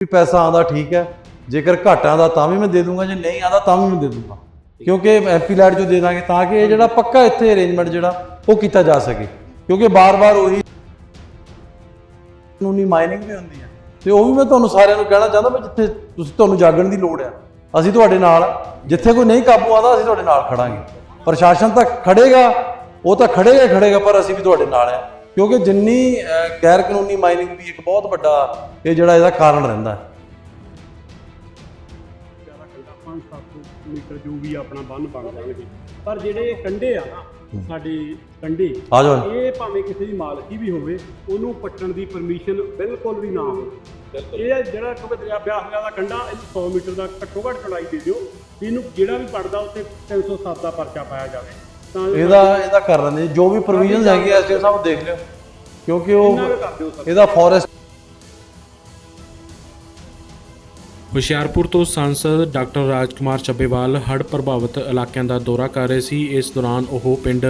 ਵੀ ਪੈਸਾ ਆਂਦਾ ਠੀਕ ਹੈ, ਜੇਕਰ ਘੱਟ ਆਂਦਾ ਤਾਂ ਵੀ ਮੈਂ ਦੇ ਦੂੰਗਾ, ਜੇ ਨਹੀਂ ਆਂਦਾ ਤਾਂ ਵੀ ਮੈਂ ਦੇ ਦੂੰਗਾ। ਕਿਉਂਕਿ ਐਮਪੀ ਲੈਟ ਜੋ ਦੇ ਦਾਂਗੇ ਤਾਂ ਕਿ ਇਹ ਜਿਹੜਾ ਪੱਕਾ ਇੱਥੇ ਅਰੇਂਜਮੈਂਟ ਜਿਹੜਾ, ਉਹ ਕੀਤਾ ਜਾ ਸਕੇ। ਕਿਉਂਕਿ ਬਾਰ-ਬਾਰ ਉਹੀ ਕਾਨੂੰਨੀ ਮਾਈਨਿੰਗ ਵੀ ਹੁੰਦੀ ਹੈ। ਤੇ ਉਹ ਵੀ ਮੈਂ ਤੁਹਾਨੂੰ ਸਾਰਿਆਂ ਨੂੰ ਕਹਿਣਾ ਚਾਹੁੰਦਾ ਵੀ ਜਿੱਥੇ ਤੁਸੀਂ ਤੁਹਾਨੂੰ ਜਾਗਣ ਦੀ ਲੋੜ ਹੈ, ਅਸੀਂ ਤੁਹਾਡੇ ਨਾਲ ਜਿੱਥੇ ਕੋਈ ਨਹੀਂ ਕਾਬੂ ਆਉਂਦਾ, ਅਸੀਂ ਤੁਹਾਡੇ ਨਾਲ ਖੜਾਂਗੇ। ਪ੍ਰਸ਼ਾਸਨ ਤਾਂ ਖੜੇਗਾ, ਉਹ ਤਾਂ ਖੜੇਗਾ ਹੀ ਖੜੇਗਾ, ਪਰ ਅਸੀਂ ਵੀ ਤੁਹਾਡੇ ਨਾਲ ਹੈ। ਕਿਉਂਕਿ ਜਿੰਨੀ ਗੈਰ ਕਾਨੂੰਨੀ ਮਾਈਨਿੰਗ ਵੀ ਇੱਕ ਬਹੁਤ ਵੱਡਾ ਇਹ ਜਿਹੜਾ ਇਹਦਾ ਕਾਰਨ ਰਹਿੰਦਾ ਹੈ। ਜ਼ਿਆਦਾ ਕੰਡਾ 5-7 ਮੀਟਰ ਜੋ ਵੀ ਆਪਣਾ ਬੰਨ ਬਣ ਜਾਣਗੇ। ਪਰ ਜਿਹੜੇ ਕੰਡੇ ਆ ਨਾ ਸਾਡੇ ਕੰਡੇ ਆ ਜਾਓ ਇਹ ਭਾਵੇਂ ਕਿਸੇ ਦੀ ਮਾਲਕੀ ਵੀ ਹੋਵੇ ਉਹਨੂੰ ਪੱਟਣ ਦੀ ਪਰਮਿਸ਼ਨ ਬਿਲਕੁਲ ਵੀ ਨਾ ਹੋਵੇ। ਇਹ ਜਿਹੜਾ ਕਿਉਂਕਿ ਦਰਿਆ ਬਿਆਸ ਦਰਿਆ ਦਾ ਕੰਡਾ ਇਹਨੂੰ 100 ਮੀਟਰ ਦਾ ਘੱਟੋ ਘੱਟ ਚੌੜਾਈ ਦੇ ਦਿਓ। ਵੀ ਇਹਨੂੰ ਜਿਹੜਾ ਵੀ ਪੜਦਾ ਉੱਤੇ 307 ਦਾ ਪਰਚਾ ਪਾਇਆ ਜਾਵੇ। ਇਹਦਾ ਇਹਦਾ ਕਰ ਲੈਂਦੇ ਜੋ। ਵੀ ਪ੍ਰੋਵੀਜ਼ਨਸ ਹੈਗੇ ਐਸਡੀਓ ਸਾਹਿਬ ਦੇਖ ਲਿਓ। ਕਿਉਂਕਿ ਉਹ ਇਹਦਾ ਫੋਰੈਸਟ ਹੁਸ਼ਿਆਰਪੁਰ ਤੋਂ ਸਾਂਸਦ ਡਾਕਟਰ ਰਾਜਕੁਮਾਰ ਚੱਬੇਵਾਲ ਹੜ੍ਹ ਪ੍ਰਭਾਵਿਤ ਇਲਾਕਿਆਂ ਦਾ ਦੌਰਾ ਕਰ ਰਹੇ ਸੀ। ਇਸ ਦੌਰਾਨ ਉਹ ਪਿੰਡ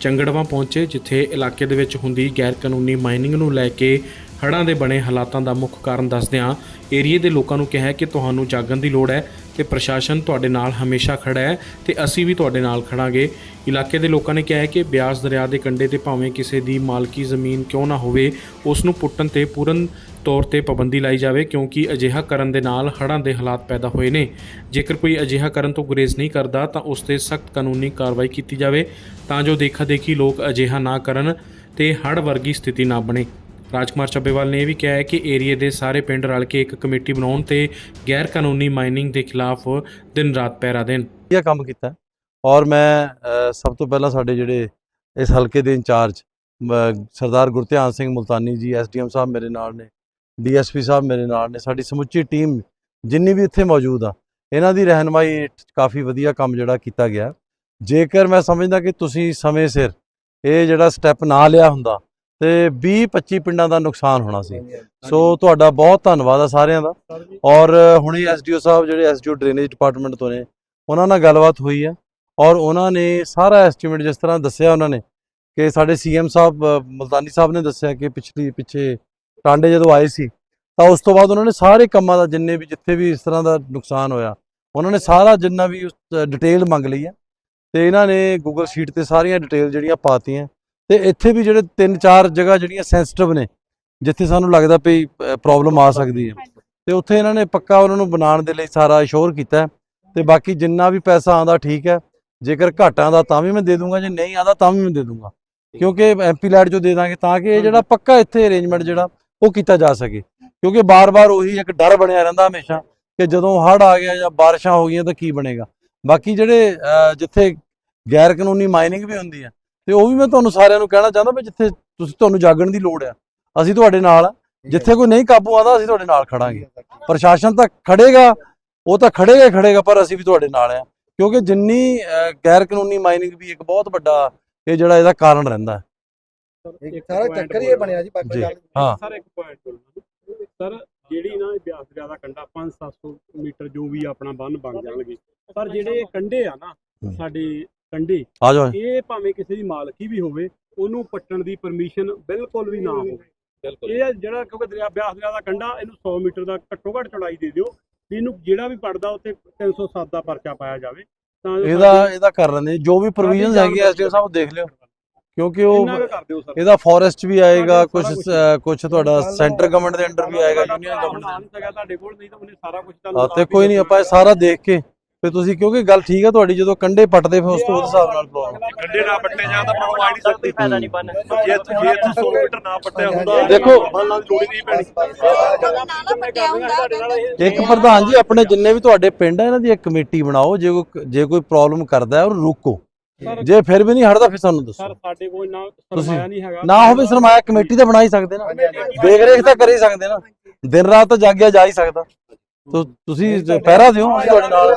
ਚੰਗੜਵਾ ਪਹੁੰਚੇ ਜਿੱਥੇ ਇਲਾਕੇ ਦੇ ਵਿੱਚ ਹੁੰਦੀ ਗੈਰ ਕਾਨੂੰਨੀ ਮਾਈਨਿੰਗ ਨੂੰ ਲੈ ਕੇ ਹੜ੍ਹਾਂ ਦੇ ਬਣੇ ਹਾਲਾਤਾਂ ਦਾ ਮੁੱਖ ਕਾਰਨ ਦੱਸਦਿਆਂ ਏਰੀਏ ਦੇ ਲੋਕਾਂ ਨੂੰ ਕਿਹਾ ਕਿ ਤੁਹਾਨੂੰ ਜਾਗਣ ਦੀ ਲੋੜ ਹੈ। ਤੇ ਪ੍ਰਸ਼ਾਸਨ ਤੁਹਾਡੇ ਨਾਲ ਹਮੇਸ਼ਾ ਖੜਾ ਹੈ ਤੇ ਅਸੀਂ ਵੀ ਤੁਹਾਡੇ ਨਾਲ ਖੜਾਂਗੇ। ਇਲਾਕੇ ਦੇ ਲੋਕਾਂ ਨੇ ਕਿਹਾ ਹੈ ਕਿ ਬਿਆਸ ਦਰਿਆ ਦੇ ਕੰਢੇ ਤੇ ਭਾਵੇਂ ਕਿਸੇ ਦੀ ਮਾਲਕੀ ਜ਼ਮੀਨ ਕਿਉਂ ਨਾ ਹੋਵੇ ਉਸ ਨੂੰ ਪੁੱਟਣ ਤੇ ਪੂਰਨ ਤੌਰ ਤੇ ਪਾਬੰਦੀ ਲਾਈ ਜਾਵੇ ਕਿਉਂਕਿ ਅਜਿਹਾ ਕਰਨ ਦੇ ਨਾਲ ਹੜ੍ਹਾਂ ਦੇ ਹਾਲਾਤ ਪੈਦਾ ਹੋਏ ਨੇ। ਜੇਕਰ ਕੋਈ ਅਜਿਹਾ ਕਰਨ ਤੋਂ ਗੁਰੇਜ਼ ਨਹੀਂ ਕਰਦਾ ਤਾਂ ਉਸ ਤੇ ਸਖਤ ਕਾਨੂੰਨੀ ਕਾਰਵਾਈ ਕੀਤੀ ਜਾਵੇ ਤਾਂ ਜੋ ਦੇਖਾ ਦੇਖੀ ਲੋਕ ਅਜਿਹਾ ਨਾ ਕਰਨ ਤੇ ਹੜ੍ਹ ਵਰਗੀ ਸਥਿਤੀ ਨਾ ਬਣੇ। ਰਾਜਕੁਮਾਰ ਚੱਬੇਵਾਲ ਨੇ ਇਹ ਵੀ ਕਿਹਾ ਹੈ ਕਿ ਏਰੀਏ ਦੇ ਸਾਰੇ ਪਿੰਡ ਰਲ ਕੇ ਇੱਕ ਕਮੇਟੀ ਬਣਾਉਣ ਤੇ ਗੈਰ ਕਾਨੂੰਨੀ ਮਾਈਨਿੰਗ ਦੇ ਖਿਲਾਫ ਦਿਨ ਰਾਤ ਪਹਿਰਾ ਦੇਣ। ਵਧੀਆ ਕੰਮ ਕੀਤਾ ਔਰ ਮੈਂ ਸਭ ਤੋਂ ਪਹਿਲਾਂ ਸਾਡੇ ਜਿਹੜੇ ਇਸ ਹਲਕੇ ਦੇ ਇੰਚਾਰਜ ਸਰਦਾਰ ਗੁਰਧਿਆਨ ਸਿੰਘ ਮੁਲਤਾਨੀ ਜੀ ਐਸਡੀਐਮ ਸਾਹਿਬ ਮੇਰੇ ਨਾਲ ਨੇ ਡੀਐਸਪੀ ਸਾਹਿਬ ਮੇਰੇ ਨਾਲ ਨੇ, ਸਾਡੀ ਸਮੁੱਚੀ ਟੀਮ ਜਿੰਨੀ ਵੀ ਇੱਥੇ ਮੌਜੂਦ ਆ, ਇਹਨਾਂ ਦੀ ਰਹਿਨਮਾਈ ਕਾਫੀ ਵਧੀਆ ਕੰਮ ਜਿਹੜਾ ਕੀਤਾ ਗਿਆ ਜੇਕਰ ਮੈਂ ਸਮਝਦਾ ਕਿ ਤੁਸੀਂ ਸਮੇਂ ਸਿਰ ਇਹ ਜਿਹੜਾ ਸਟੈਪ ਨਾ ਲਿਆ ਹੁੰਦਾ ਤੇ 20 25 ਪਿੰਡਾਂ ਦਾ ਨੁਕਸਾਨ ਹੋਣਾ ਸੀ। ਸੋ ਤੁਹਾਡਾ ਬਹੁਤ ਧੰਨਵਾਦ ਆ ਸਾਰਿਆਂ ਦਾ। ਔਰ ਹੁਣੇ ਐਸਡੀਓ ਸਾਹਿਬ ਜਿਹੜੇ ਐਸਡੀਓ ਡਰੇਨੇਜ ਡਿਪਾਰਟਮੈਂਟ ਤੋਂ ਨੇ ਉਹਨਾਂ ਨਾਲ ਗੱਲਬਾਤ ਹੋਈ ਹੈ ਔਰ ਉਹਨਾਂ ਨੇ ਸਾਰਾ ਐਸਟੀਮੇਟ ਜਿਸ ਤਰ੍ਹਾਂ ਦੱਸਿਆ ਉਹਨਾਂ ਨੇ ਕਿ ਸਾਡੇ ਸੀਐਮ ਸਾਹਿਬ ਮੁਲਤਾਨੀ ਸਾਹਿਬ ਨੇ ਦੱਸਿਆ ਕਿ ਪਿਛਲੀ ਪਿੱਛੇ ਟਾਂਡੇ ਜਦੋਂ ਆਏ ਸੀ ਤਾਂ ਉਸ ਤੋਂ ਬਾਅਦ ਉਹਨਾਂ ਨੇ ਸਾਰੇ ਕੰਮਾਂ ਦਾ ਜਿੰਨੇ ਵੀ ਜਿੱਥੇ ਵੀ ਇਸ ਤਰ੍ਹਾਂ ਦਾ ਨੁਕਸਾਨ ਹੋਇਆ ਉਹਨਾਂ ਨੇ ਸਾਰਾ ਜਿੰਨਾ ਵੀ ਡਿਟੇਲ ਮੰਗ ਲਈ ਹੈ ਤੇ ਇਹਨਾਂ ਨੇ ਗੂਗਲ ਸ਼ੀਟ ਤੇ ਸਾਰੀਆਂ ਡਿਟੇਲ ਜਿਹੜੀਆਂ ਪਾਤੀਆਂ ਤੇ ਇੱਥੇ ਵੀ ਜਿਹੜੇ ਤਿੰਨ ਚਾਰ ਜਗ੍ਹਾ ਜਿਹੜੀਆਂ ਸੈਂਸਿਟਿਵ ਨੇ, ਜਿੱਥੇ ਸਾਨੂੰ ਲੱਗਦਾ ਪਈ ਪ੍ਰੋਬਲਮ ਆ ਸਕਦੀ ਹੈ। ਤੇ ਉੱਥੇ ਇਹਨਾਂ ਨੇ ਪੱਕਾ ਉਹਨਾਂ ਨੂੰ ਬਣਾਉਣ ਦੇ ਲਈ ਸਾਰਾ ਇਸ਼ੋਰ ਕੀਤਾ ਹੈ। ਤੇ ਬਾਕੀ ਜਿੰਨਾ ਵੀ ਪੈਸਾ ਆਂਦਾ ਠੀਕ ਹੈ। ਜੇਕਰ ਘੱਟ ਆਂਦਾ ਤਾਂ ਵੀ ਮੈਂ ਦੇ ਦੂੰਗਾ, ਜੇ ਨਹੀਂ ਆਂਦਾ ਤਾਂ ਵੀ ਮੈਂ ਦੇ ਦੂੰਗਾ। ਕਿਉਂਕਿ ਐਮਪੀ ਲੈਟ ਜੋ ਦੇ ਦਾਂਗੇ ਤਾਂ ਕਿ ਇਹ ਜਿਹੜਾ ਪੱਕਾ ਇੱਥੇ ਅਰੇਂਜਮੈਂਟ ਜਿਹੜਾ, ਉਹ ਕੀਤਾ ਜਾ ਸਕੇ। ਕਿਉਂਕਿ ਬਾਰ-ਬਾਰ ਉਹੀ ਇੱਕ ਡਰ ਬਣਿਆ ਰਹਿੰਦਾ ਹਮੇਸ਼ਾ ਕਿ ਜਦੋਂ ਹੜ੍ਹ ਆ ਗਿਆ ਜਾਂ ਬਾਰਿਸ਼ਾਂ ਹੋ ਗਈਆਂ ਤਾਂ ਕੀ ਬਣੇਗਾ। ਬਾਕੀ ਜਿਹੜੇ ਜਿੱਥੇ ਗੈਰ ਕਾਨੂੰਨੀ ਮਾਈਨਿੰਗ ਵੀ ਹੁੰਦੀ ਹੈ ਤੇ ਉਹ ਵੀ ਮੈਂ ਤੁਹਾਨੂੰ ਸਾਰਿਆਂ ਨੂੰ ਕਹਿਣਾ ਚਾਹੁੰਦਾ ਵੀ ਜਿੱਥੇ ਤੁਸੀਂ ਤੁਹਾਨੂੰ ਜਾਗਣ ਦੀ ਲੋੜ ਆ ਅਸੀਂ ਤੁਹਾਡੇ ਨਾਲ ਆ। ਜਿੱਥੇ ਕੋਈ ਨਹੀਂ ਕਾਬੂ ਆਉਂਦਾ ਅਸੀਂ ਤੁਹਾਡੇ ਨਾਲ ਖੜਾਂਗੇ। ਪ੍ਰਸ਼ਾਸਨ ਤਾਂ ਖੜੇਗਾ ਉਹ ਤਾਂ ਖੜੇਗਾ ਹੀ ਖੜੇਗਾ ਪਰ ਅਸੀਂ ਵੀ ਤੁਹਾਡੇ ਨਾਲ ਆ। ਕਿਉਂਕਿ ਜਿੰਨੀ ਗੈਰ ਕਾਨੂੰਨੀ ਮਾਈਨਿੰਗ ਵੀ ਇੱਕ ਬਹੁਤ ਵੱਡਾ ਇਹ ਜਿਹੜਾ ਇਹਦਾ ਕਾਰਨ ਰਹਿੰਦਾ। ਇੱਕ ਸਾਰਾ ਚੱਕਰ ਹੀ ਇਹ ਬਣਿਆ ਜੀ ਬਾਕੀ ਜੀ। ਗੱਲ ਹਾਂ। ਸਰ ਇੱਕ ਪੁਆਇੰਟ ਸਰ ਜਿਹੜੀ ਨਾ ਇਹ ਬਿਆਸ ਦਰਿਆ ਦਾ ਕੰਡਾ 5-700 ਮੀਟਰ ਜੋ ਵੀ ਆਪਣਾ ਬੰਨ ਬਣ ਜਾਣਗੇ। ਪਰ ਜਿਹੜੇ ਇਹ ਕੰਡੇ ਆ ਨਾ ਹੂੰ। ਸਾਡੇ ਕੰਡੇ। ਆ ਜਾਓ। ਇਹ ਭਾਵੇਂ ਕਿਸੇ ਦੀ ਮਾਲਕੀ ਵੀ ਹੋਵੇ ਉਹਨੂੰ ਪੱਟਣ ਦੀ ਪਰਮਿਸ਼ਨ ਬਿਲਕੁਲ ਵੀ ਨਾ ਹੋਵੇ। ਇਹ ਜਿਹੜਾ ਕਿਉਂਕਿ ਦਰਿਆ ਬਿਆਸ ਦਰਿਆ ਦਾ ਕੰਡਾ ਇਹਨੂੰ 100 ਮੀਟਰ ਦਾ ਘੱਟੋ ਘੱਟ ਚੌੜਾਈ ਦੇ ਦਿਓ। ਵੀ ਇਹਨੂੰ ਜਿਹੜਾ ਵੀ ਪੜਦਾ ਉੱਤੇ 307 ਦਾ ਪਰਚਾ ਪਾਇਆ ਜਾਵੇ। ਤਾਂ ਇਹਦਾ ਇਹਦਾ ਕਰ ਲੈਂਦੇ। ਜੋ ਵੀ ਪ੍ਰੋਵੀਜ਼ਨਸ ਹੈਗੇ ਐਸਡੀਓ ਸਾਹਿਬ ਦੇਖ ਲਿਓ। ਕਿਉਂਕਿ ਉਹ ਇਹਦਾ ਫੋਰੈਸਟ ਵੀ ਆਏਗਾ ਕੁਝ। ਕੁਝ ਤੁਹਾਡਾ ਸੈਂਟਰ ਗਵਰਨਮੈਂਟ ਦੇ ਅੰਡਰ ਵੀ ਆਏਗਾ ਯੂਨੀਅਨ ਗਵਰਨਮੈਂਟ ਦੇ ਤੁਹਾਡੇ ਕੋਲ ਨਹੀਂ ਤਾਂ ਉਹਨੇ ਸਾਰਾ ਕੁਝ ਹਾਂ ਤੇ ਕੋਈ ਨਹੀਂ ਆਪਾਂ ਇਹ ਸਾਰਾ ਦੇਖ ਕੇ ਫਿਰ ਤੁਸੀਂ ਕਿਉਂਕਿ ਗੱਲ ਠੀਕ ਹੈ ਤੁਹਾਡੀ ਜਦੋਂ ਕੰਡੇ ਪੱਟਦੇ ਫਿਰ ਉਸ ਤੋਂ ਉਸ ਹਿਸਾਬ ਨਾਲ ਪ੍ਰੋਬਲਮ ਕੰਡੇ ਨਾ ਪੱਟੇ ਜਾਂ ਤਾਂ ਪ੍ਰੋਬਲਮ ਆ ਨਹੀਂ ਸਕਦੀ। ਫਾਇਦਾ ਨਹੀਂ ਬਣ ਜੇ ਜੇ 100 ਮੀਟਰ ਨਾ ਪੱਟਿਆ ਹੁੰਦਾ ਦੇਖੋ, ਮੰਨ ਲਾ ਜੋੜੀ ਨਹੀਂ ਪੈਣੀ। ਇੱਕ ਪ੍ਰਧਾਨ ਜੀ ਆਪਣੇ ਜਿੰਨੇ ਵੀ ਤੁਹਾਡੇ ਪਿੰਡ ਆ ਇਹਨਾਂ ਦੀ ਇੱਕ ਕਮੇਟੀ ਬਣਾਓ ਜੇ ਕੋਈ ਜੇ ਕੋਈ ਪ੍ਰੋਬਲਮ ਕਰਦਾ ਹੈ ਉਹਨੂੰ ਰੋਕੋ। ਜੇ ਫਿਰ ਵੀ ਨਹੀਂ ਹਟਦਾ ਫਿਰ ਸਾਨੂੰ ਦੱਸੋ। ਸਰ ਸਾਡੇ ਕੋਲ ਨਾ ਤੁਸੀਂ- ਸਰਮਾਇਆ ਨਹੀਂ ਹੈਗਾ। ਨਾ ਹੋਵੇ ਸਰਮਾਇਆ ਕਮੇਟੀ ਤਾਂ ਬਣਾ ਹੀ ਸਕਦੇ ਨਾ। ਦੇਖ ਰੇਖ ਤਾਂ ਕਰ ਹੀ ਸਕਦੇ ਨਾ। ਦਿਨ ਰਾਤ ਤਾਂ ਜਾਗਿਆ ਜਾ ਹੀ ਸਕਦਾ। ਤੋ ਤੁਸੀਂ ਪਹਿਰਾ ਦਿਓ। ਅਸੀਂ ਤੁਹਾਡੇ ਨਾਲ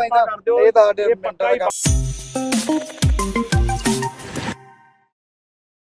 ਇਹ ਤਾਂ ਸਾਡੇ ਮਿੰਟਾਂ ਦਾ ਕੰਮ।